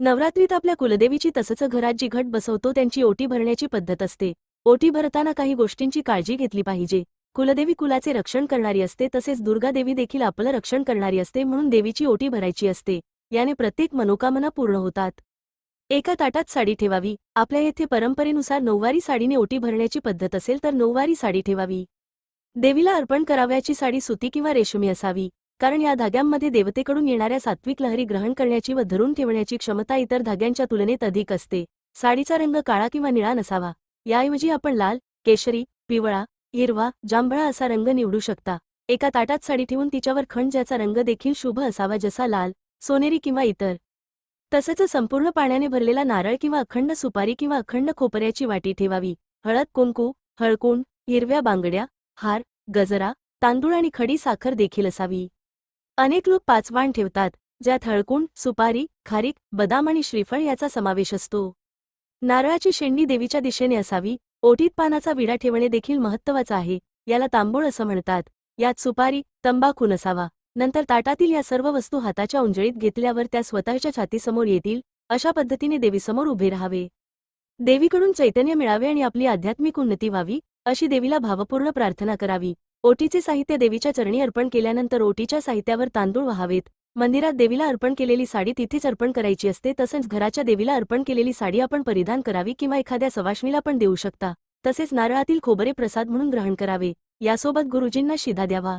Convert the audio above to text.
नवरात्रीत आपल्या कुलदेवीची तसंच घरात जी घट बसवतो त्यांची ओटी भरण्याची पद्धत असते. ओटी भरताना काही गोष्टींची काळजी घेतली पाहिजे. कुलदेवी कुलाचे रक्षण करणारी असते तसेच दुर्गा देवी देखील आपलं रक्षण करणारी असते म्हणून देवीची ओटी भरायची असते. याने प्रत्येक मनोकामना पूर्ण होतात. एका ताटात साडी ठेवावी. आपल्या येथे परंपरेनुसार नऊवारी साडीने ओटी भरण्याची पद्धत असेल तर नऊवारी साडी ठेवावी. देवीला अर्पण करावयाची साडी सुती किंवा रेशमी असावी. कारण या धाग्यांमध्ये देवतेकडून येणाऱ्या सात्विक लहरी ग्रहण करण्याची व धरून ठेवण्याची क्षमता इतर धाग्यांच्या तुलनेत अधिक असते. साडीचा रंग काळा किंवा निळा नसावा. याऐवजी आपण लाल केशरी पिवळा हिरवा जांभळा असा रंग निवडू शकता. एका ताटात साडी ठेवून तिच्यावर खंड ज्याचा रंग देखील शुभ असावा जसा लाल सोनेरी किंवा इतर. तसंच संपूर्ण पाण्याने भरलेला नारळ किंवा अखंड सुपारी किंवा अखंड खोपऱ्याची वाटी ठेवावी. हळद कुंकू हळकुंड हिरव्या बांगड्या हार गजरा तांदूळ आणि खडी साखर देखील असावी. अनेक लोक पाचवाण ठेवतात ज्यात हळकुंड सुपारी खारीक बदाम आणि श्रीफळ याचा समावेश असतो. नारळाची शेंडी देवीच्या दिशेने असावी ओटीत पानाचा विडा ठेवणे देखील महत्त्वाचा आहे याला तांबूळ असं म्हणतात. यात सुपारी तंबाखू नसावा नंतर ताटातील या सर्व वस्तू हाताच्या उंजळीत घेतल्यावर त्या स्वतःच्या छातीसमोर येतील अशा पद्धतीने देवीसमोर उभे राहावे. देवीकडून चैतन्य मिळावे आणि आपली आध्यात्मिक उन्नती व्हावी अशी देवीला भावपूर्ण प्रार्थना करावी. ओटीचे साहित्य देवीच्या चरणी अर्पण केल्यानंतर ओटीच्या साहित्यावर तांदूळ व्हावेत. मंदिरात देवीला अर्पण केलेली साडी तिथेच अर्पण करायची असते तसंच घराच्या देवीला अर्पण केलेली साडी आपण परिधान करावी किंवा एखाद्या सवाष्णीला पण देऊ शकता. तसेच नारळातील खोबरे प्रसाद म्हणून ग्रहण करावे. यासोबत गुरुजींना शिधा द्यावा.